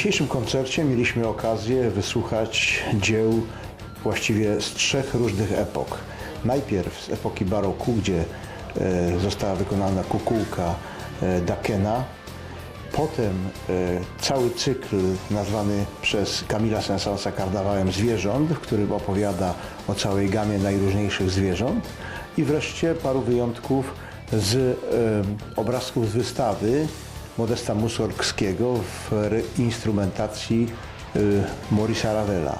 Dzisiejszym koncercie mieliśmy okazję wysłuchać dzieł właściwie z trzech różnych epok. Najpierw z epoki baroku, gdzie e, została wykonana kukułka e, Dakena. Potem e, cały cykl nazwany przez Kamila Sensonsa karnawałem zwierząt, w którym opowiada o całej gamie najróżniejszych zwierząt. I wreszcie paru wyjątków z obrazków z wystawy Modesta Mussorgskiego w instrumentacji e, Maurice'a Ravela.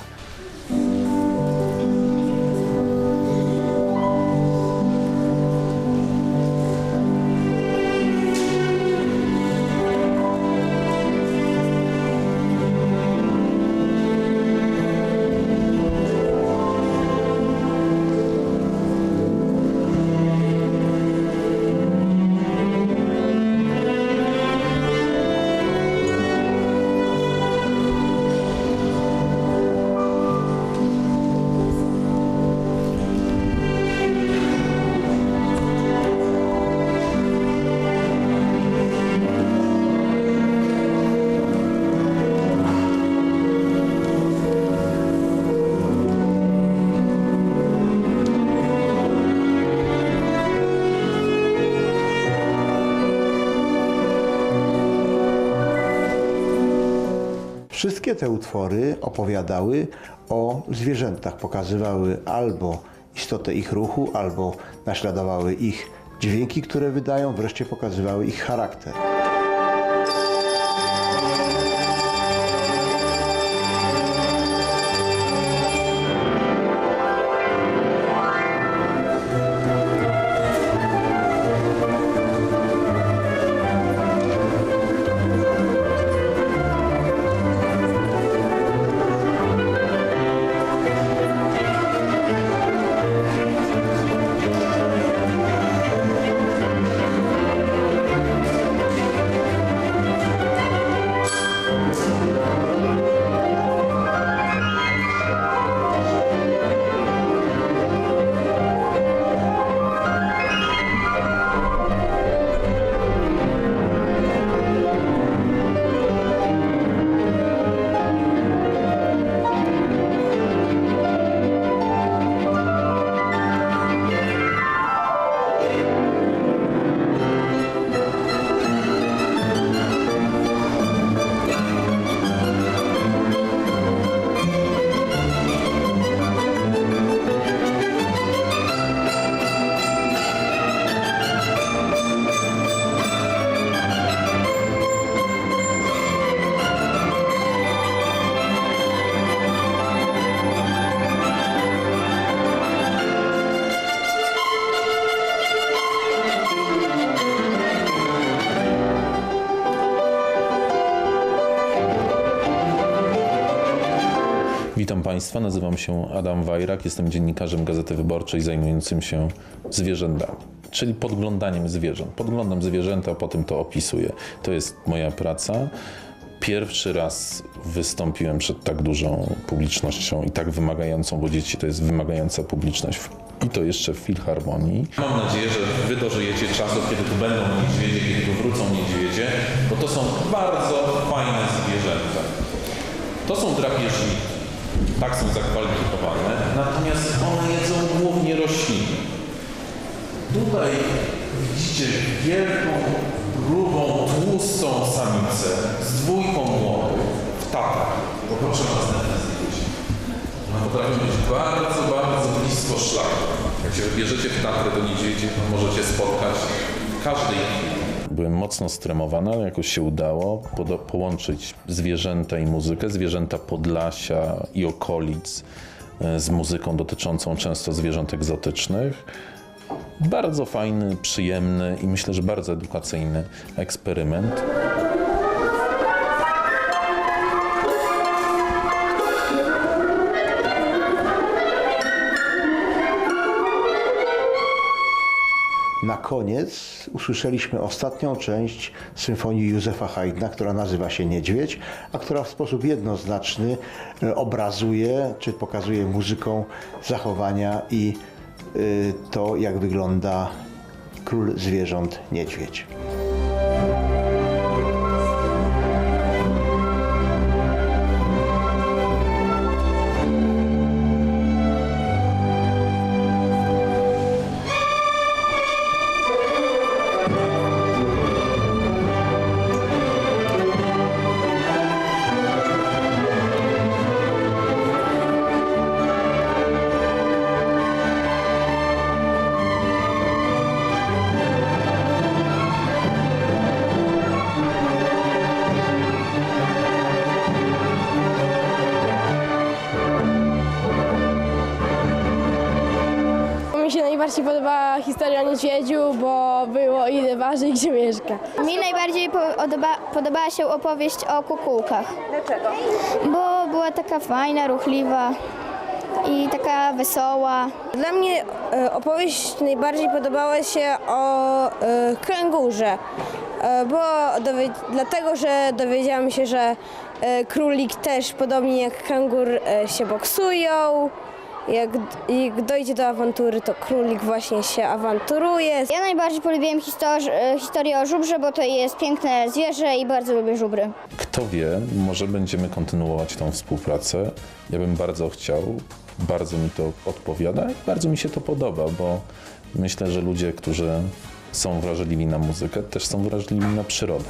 Wszystkie te utwory opowiadały o zwierzętach, pokazywały albo istotę ich ruchu, albo naśladowały ich dźwięki, które wydają, wreszcie pokazywały ich charakter. Witam Państwa, nazywam się Adam Wajrak, jestem dziennikarzem Gazety Wyborczej zajmującym się zwierzętami, czyli podglądaniem zwierząt. Podglądam zwierzęta, potem to opisuję. To jest moja praca. Pierwszy raz wystąpiłem przed tak dużą publicznością i tak wymagającą, bo dzieci to jest wymagająca publiczność. I to jeszcze w Filharmonii. Mam nadzieję, że Wy dożyjecie czasu, kiedy tu będą niedźwiedzie, kiedy tu wrócą niedźwiedzie, bo to są bardzo fajne zwierzęta. To są drapieżniki. Tak są zakwalifikowane, natomiast one jedzą głównie rośliny. Tutaj widzicie wielką, grubą, tłustą samicę z dwójką młodych w tatach. Poproszę Was na te zdjęcie. One potrafią być bardzo, bardzo blisko szlaku. Jak się wybierzecie w Tatry do niedźwiedzi, to możecie spotkać każdej chwili. Byłem mocno stremowany, ale jakoś się udało połączyć zwierzęta i muzykę, zwierzęta Podlasia i okolic e, z muzyką dotyczącą często zwierząt egzotycznych. Bardzo fajny, przyjemny i myślę, że bardzo edukacyjny eksperyment. Na koniec usłyszeliśmy ostatnią część symfonii Józefa Haydna, która nazywa się Niedźwiedź, a która w sposób jednoznaczny e, obrazuje czy pokazuje muzyką zachowania i y, to, jak wygląda król zwierząt niedźwiedź. Najbardziej podobała historia o niedźwiedziu, bo było ile waży i gdzie mieszka. Mi najbardziej podoba, podobała się opowieść o kukułkach. Dlaczego? Bo była taka fajna, ruchliwa i taka wesoła. Dla mnie e, opowieść najbardziej podobała się o e, kręgurze, e, bo dlatego, że dowiedziałam się, że królik też podobnie jak kręgur e, się boksują. Jak, jak dojdzie do awantury, to królik właśnie się awanturuje. Ja najbardziej polubiłem histor- e, historię o żubrze, bo to jest piękne zwierzę i bardzo lubię żubry. Kto wie, może będziemy kontynuować tą współpracę. Ja bym bardzo chciał, bardzo mi to odpowiada i bardzo mi się to podoba, bo myślę, że ludzie, którzy są wrażliwi na muzykę, też są wrażliwi na przyrodę.